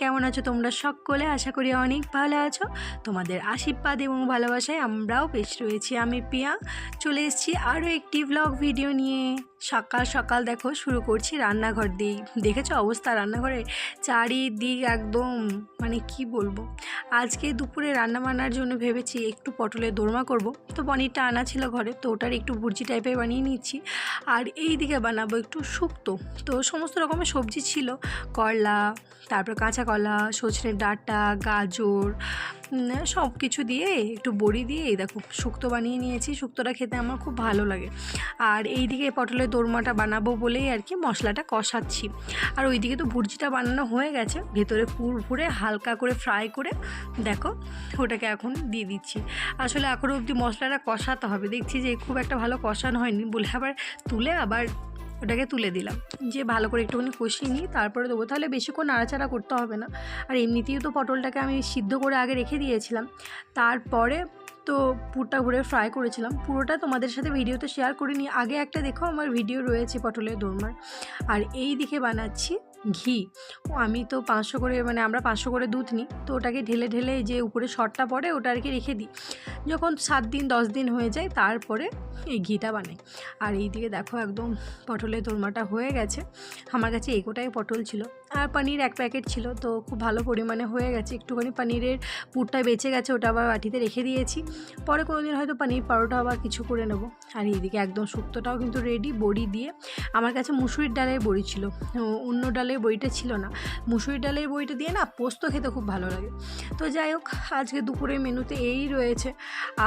কেমন আছো তোমরা সকলে? আশা করি অনেক ভালো আছো। তোমাদের আশীর্বাদ এবং ভালোবাসায় আমরাও বেশ রয়েছি। আমি পিয়া চলে এসেছি আরও একটি ব্লগ ভিডিও নিয়ে। সকাল সকাল দেখো, শুরু করছি রান্নাঘর দিয়েই। দেখেছ অবস্থা? রান্নাঘরের চারিদিক একদম মানে কি বলব? আজকে দুপুরে রান্না বান্নার জন্য ভেবেছি একটু পটলের দোরমা করব। তো পনিরটা আনা ছিল ঘরে, তো ওটার একটু ভুর্জি টাইপের বানিয়ে নিচ্ছি। আর এই দিকে বানাবো একটু শুক্তো। তো সমস্ত রকমের সবজি ছিল। করলা, তারপর কাঁচা কলা, সজনের ডাঁটা, গাজর সব কিছু দিয়ে একটু বড়ি দিয়ে এই দেখো শুক্তো বানিয়ে নিয়েছি। শুক্তোটা খেতে আমার খুব ভালো লাগে। আর এই দিকে পটলের দোরমাটা বানাবো বলেই আর কি মশলাটা কষাচ্ছি। আর ওইদিকে তো ভুর্জিটা বানানো হয়ে গেছে। ভেতরে পুর ভরে হালকা করে ফ্রাই করে দেখো ওটাকে এখন দিয়ে দিচ্ছি। আসলে এখনও অবধি মশলাটা কষাতে হবে। দেখছি যে খুব একটা ভালো কষানো হয়নি। বলে আবার তুলে আবার ওটাকে তুলে দিলাম। যে ভালো করে একটুখানি কষিয়ে নিই তারপরে দেবো। তাহলে বেশিক্ষণ নাড়াচাড়া করতে হবে না। আর এমনিতেই তো পটলটাকে আমি সিদ্ধ করে আগে রেখে দিয়েছিলাম। তারপরে তো পুরটা ঘুরে ফ্রাই করেছিলাম। পুরোটা তোমাদের সাথে ভিডিওতে শেয়ার করিনি আগে একটা দেখো আমার ভিডিও রয়েছে পটলের দোরমার। আর এই দিকে বানাচ্ছি ঘি। ও আমি তো পাঁচশো করে মানে আমরা পাঁচশো করে দুধ নিই। তো ওটাকে ঢেলে ঢেলে যে উপরে শটটা পড়ে, ওটা আর কি রেখে দিই। যখন সাত দিন, দশ দিন হয়ে যায়, তারপরে এই ঘিটা বানাই। আর এই দিকে দেখো একদম পটলের দোরমাটা হয়ে গেছে। আমার কাছে একোটাই পটল ছিল। আর পনির এক প্যাকেট ছিল, তো খুব ভালো পরিমাণে হয়ে গেছে। একটুখানি পনিরের পুরটা বেঁচে গেছে, ওটা আবার বাটিতে রেখে দিয়েছি। পরে কোনো দিন হয়তো পনির পরোটা আবার কিছু করে নেব। আর এইদিকে একদম শুক্তোটাও কিন্তু রেডি বড়ি দিয়ে। আমার কাছে মুসুরির ডালের বড়ি ছিল। অন্য ডালের বইটা ছিল না। মুসুরি ডালের বইটা দিয়ে না পোস্ত খেতে খুব ভালো লাগে। তো যাই হোক, আজকে দুপুরের মেনুতে এই রয়েছে।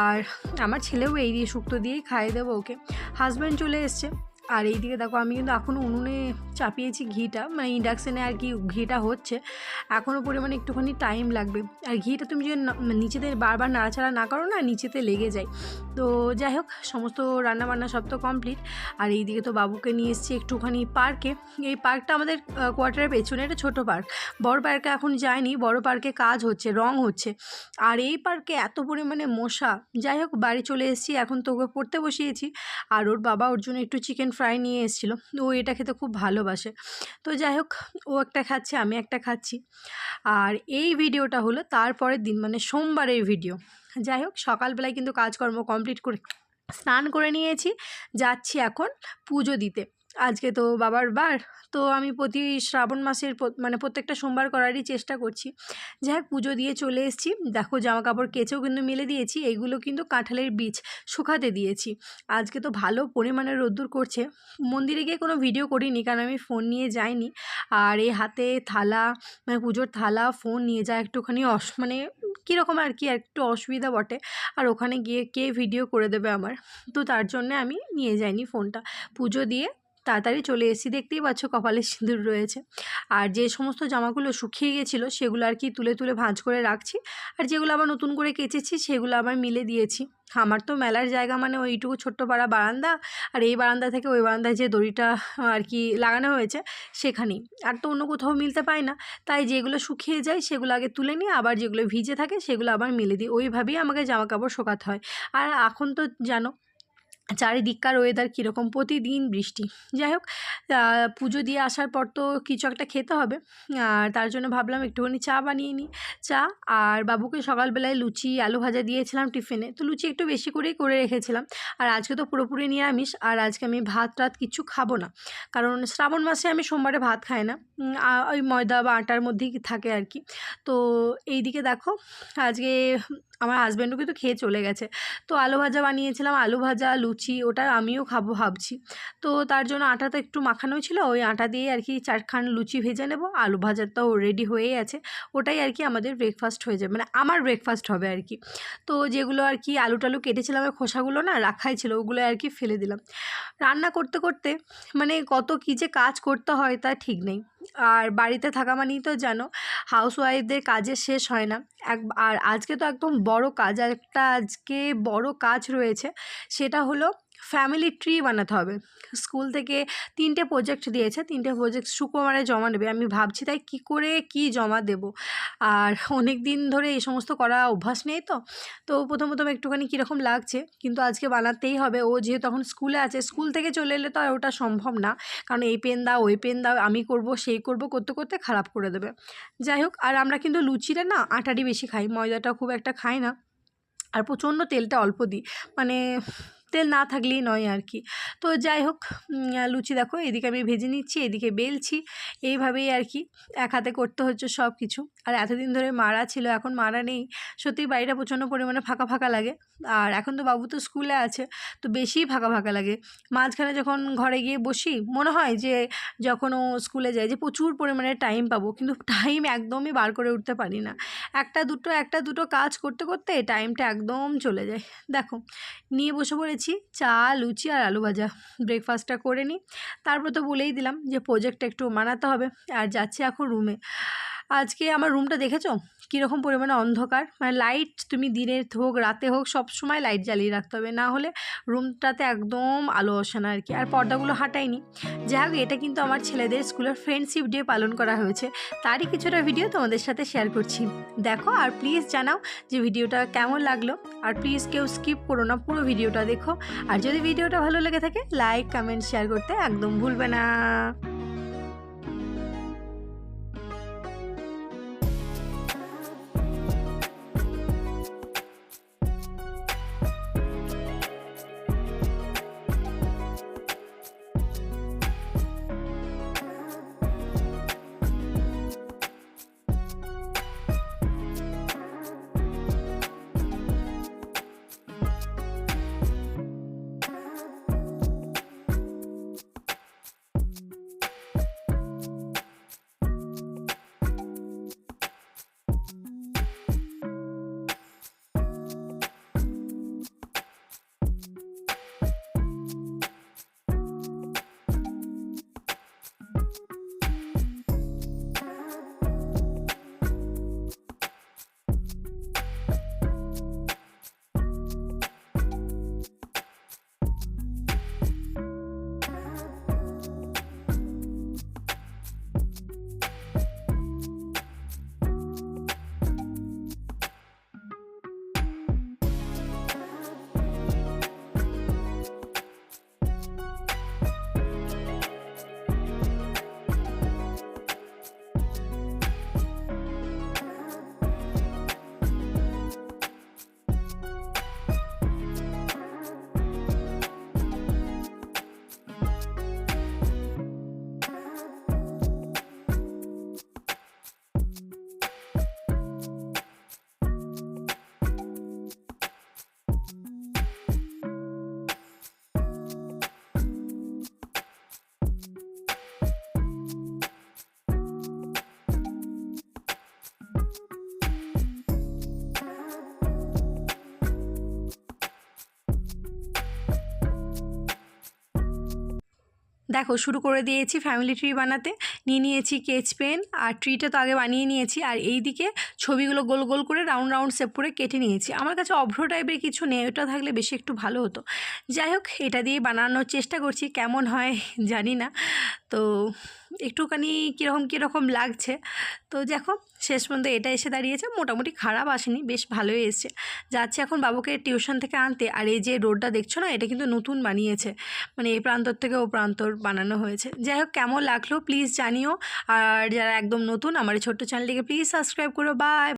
আর আমার ছেলেও এই দিয়ে শুক্তো দিয়েই খাইয়ে দেবো ওকে। হাজব্যান্ড চলে এসছে। আর এইদিকে দেখো, আমি কিন্তু এখনও উনুনে চাপিয়েছি ঘিটা মানে ইন্ডাকশানে আর কি ঘিটা হচ্ছে। এখনও পরিমাণে একটুখানি টাইম লাগবে। আর ঘিটা তুমি যদি না- নিচেতে বারবার নাড়াচাড়া না করো না, নিচেতে লেগে যায়। তো যাই হোক, সমস্ত রান্নাবান্না সব তো কমপ্লিট আর এইদিকে তো বাবুকে নিয়ে এসেছি একটুখানি পার্কে এই পার্কটা আমাদের কোয়ার্টারের পেছনে একটা ছোটো পার্ক বড় পার্কে এখন যায়নি বড় পার্কে কাজ হচ্ছে, রং হচ্ছে। আর এই পার্কে এত পরিমাণে মশা। যাই হোক, বাড়ি চলে এসেছি, এখন তো ওকে পড়তে বসিয়েছি। আর ওর বাবা ওর জন্য একটু চিকেন ফ্রাই নিয়ে এসেছিল। ও এটা খেতে খুব ভালোবাসে। তো যাই হোক ও একটা খাচ্ছে, আমি একটা খাচ্ছি। আর এই ভিডিওটা হলো তারপরের দিন মানে সোমবারের ভিডিও। যাই হোক সকালবেলায় কিন্তু কাজকর্ম কমপ্লিট করে স্নান করে নিয়েছি। যাচ্ছি এখন পুজো দিতে। আজকে তো বাবার বার। তো আমি প্রতি শ্রাবণ মাসের মানে প্রত্যেকটা সোমবার করারই চেষ্টা করছি। যাই হোক, পুজো দিয়ে চলে এসেছি। দেখো জামা কাপড় কেচেও কিন্তু মেলে দিয়েছি। এইগুলো কিন্তু কাঁঠালের বীজ শুকাতে দিয়েছি। আজকে তো ভালো পরিমাণে রোদ্দুর করছে। মন্দিরে গিয়ে কোনো ভিডিও করিনি, কারণ আমি ফোন নিয়ে যাইনি। আর এই হাতে থালা মানে পুজোর থালা, ফোন নিয়ে যা একটুখানি অস মানে কীরকম আর কি একটু অসুবিধা বটে। আর ওখানে গিয়ে কে ভিডিও করে দেবে আমার? তো তার জন্য আমি নিয়ে যাইনি ফোনটা। পুজো দিয়ে তাড়াতাড়ি চলে এসেছি। দেখতেই পাচ্ছ কপালে সিঁদুর রয়েছে। আর যে সমস্ত জামাগুলো শুকিয়ে গেছিল, সেগুলো আর কি তুলে তুলে ভাঁজ করে রাখছি। আর যেগুলো আবার নতুন করে কেচেছি, সেগুলো আবার মিলে দিয়েছি। আমার তো মেলার জায়গা মানে ওইটুকু ছোট্ট পাড়া বারান্দা। আর এই বারান্দা থেকে ওই বারান্দায় যে দড়িটা আর কি লাগানো হয়েছে, সেখানেই। আর তো অন্য কোথাও মিলতে পায় না। তাই যেগুলো শুকিয়ে যায়, সেগুলো আগে তুলে নিয়ে আবার যেগুলো ভিজে থাকে, সেগুলো আবার মেলে দিই। ওইভাবেই আমাকে জামা কাপড় শোকাতে হয়। আর এখন তো জানো চারিদিককার ওয়েদার কীরকম? প্রতিদিন বৃষ্টি। যাই হোক পুজো দিয়ে আসার পর তো কিছু একটা খেতে হবে। আর তার জন্য ভাবলাম একটুখানি চা বানিয়ে নিই। চা আর বাবুকে সকালবেলায় লুচি, আলু ভাজা দিয়েছিলাম টিফিনে। তো লুচি একটু বেশি করেই করে রেখেছিলাম। আর আজকে তো পুরোপুরি নিরামিষ। আর আজকে আমি ভাত টাত কিছু খাব না। কারণ শ্রাবণ মাসে আমি সোমবারে ভাত খাই না। ওই ময়দা বা আটার মধ্যেই থাকে আর কি। তো এই দিকে দেখো, আজকে আমার হাজব্যান্ডও কিন্তু খেয়ে চলে গেছে। তো আলু ভাজা বানিয়েছিলাম, আলু ভাজা, লুচি, ওটা আমিও খাব ভাবছি। তো তার জন্য আটা তো একটু মাখানো ছিল, ওই আটা দিয়ে আর কি চারখান লুচি ভেজে নেব। আলু ভাজাটাও রেডি হয়েই আছে। ওটাই আর কি আমাদের ব্রেকফাস্ট হয়ে যাবে মানে আমার ব্রেকফাস্ট হবে আর কি। তো যেগুলো আর কি আলু টালু কেটেছিলাম, ওই খোসাগুলো না রাখাই ছিল, ওগুলো আর কি ফেলে দিলাম। রান্না করতে করতে মানে কত কী যে কাজ করতে হয় তা ঠিক নেই। আর বাড়িতে থাকা মানেই তো জানো হাউসওয়াইফদের কাজের শেষ হয় না। এক, আর আজকে তো একদম বড় কাজ একটা আজকে বড় কাজ রয়েছে, সেটা হলো ফ্যামিলি ট্রি বানাতে হবে। স্কুল থেকে তিনটে প্রজেক্ট দিয়েছে, তিনটে প্রজেক্ট শুক্রবারে জমা নেবে আমি ভাবছি তাই কী করে কি জমা দেব? আর অনেক দিন ধরে এই সমস্ত করা অভ্যাস নেই তো। তো প্রথম প্রথম একটুখানি কীরকম লাগছে, কিন্তু আজকে বানাতেই হবে। ও যেহেতু তখন স্কুলে আছে স্কুল থেকে চলে এলে তো আর ওটা সম্ভব না। কারণ এই পেন দাও, ওই পেন দাও, আমি করব, সেই করব, করতে করতে খারাপ করে দেবে। যাই হোক, আর আমরা কিন্তু লুচিটা না আটারই বেশি খাই। ময়দাটা খুব একটা খাই না। আর প্রচণ্ড তেলটা অল্প দিই। মানে তেল না থাকলেই নয় আর কি তো যাই হোক লুচি দেখো, এদিকে আমি ভেজে নিচ্ছি, এদিকে বেলছি। এইভাবেই আর কি এক হাতে করতে হচ্ছে সব কিছু আর এতদিন ধরে মারা ছিল, এখন মারা নেই। সত্যি বাড়িটা প্রচণ্ড পরিমাণে ফাঁকা ফাঁকা লাগে। আর এখন তো বাবু তো স্কুলে আছে, তো বেশিই ফাঁকা ফাঁকা লাগে। মাঝখানে যখন ঘরে গিয়ে বসি, মনে হয় যে যখন ও স্কুলে যায়, যে প্রচুর পরিমাণে টাইম পাবো, কিন্তু টাইম একদমই বার করে উঠতে পারি না। একটা দুটো একটা দুটো কাজ করতে করতে টাইমটা একদম চলে যায়। দেখো, নিয়ে বসে পড়েছি চা, লুচি আর আলু ভাজা। ব্রেকফাস্টটা করে নিই। তারপর তো বলেই দিলাম যে প্রোজেক্টটা একটু মানাতে হবে। আর যাচ্ছি এখন রুমে আজকে আমার রুমটা দেখেছ? কীরকম পরিমাণে অন্ধকার? মানে লাইট তুমি দিনের হোক, রাতে হোক, সব সময় লাইট জ্বালিয়ে রাখতে হবে। না হলে রুমটাতে একদম আলো আসে না আর কি। আর পর্দাগুলো হাঁটাইনি যাই হোক, এটা কিন্তু আমার ছেলেদের স্কুলের ফ্রেন্ডশিপ ডে পালন করা হয়েছে। তারই কিছুটা ভিডিও তোমাদের সাথে শেয়ার করছি। দেখো, আর প্লিজ জানাও যে ভিডিওটা কেমন লাগল। আর প্লিজ কেউ স্কিপ করো না, পুরো ভিডিওটা দেখো। আর যদি ভিডিওটা ভালো লেগে থাকে লাইক কমেন্ট শেয়ার করতে একদম ভুলবে না। দেখো, শুরু করে দিয়েছি ফ্যামিলি ট্রি বানাতে। নিয়ে নিয়েছি কেচ পেন আর ট্রিটা তো আগে বানিয়ে নিয়েছি। আর এই দিকে ছবিগুলো গোল গোল করে রাউন্ড রাউন্ড শেপ করে কেটে নিয়েছি। আমার কাছে অভ্র টাইপের কিছু নেই, ওটা থাকলে বেশি একটু ভালো হতো। যাই হোক, এটা দিয়ে বানানোর চেষ্টা করছি, কেমন হয় জানি না। তো একটুখানি কীরকম কীরকম লাগছে। তো দেখো, শেষ পর্যন্ত এটা এসে দাঁড়িয়েছে। মোটামুটি খারাপ আসেনি, বেশ ভালোই এসছে। যাচ্ছে এখন বাবুকে টিউশন থেকে আনতে। আর এই যে রোডটা দেখছ না, এটা কিন্তু নতুন বানিয়েছে। মানে এই প্রান্তর থেকে ও প্রান্তর বানানো হয়েছে। যাই হোক, কেমন লাগল প্লিজ জানিও। আর যারা একদম নতুন, আমার ছোট্ট চ্যানেলটিকে প্লিজ সাবস্ক্রাইব করো। বাই!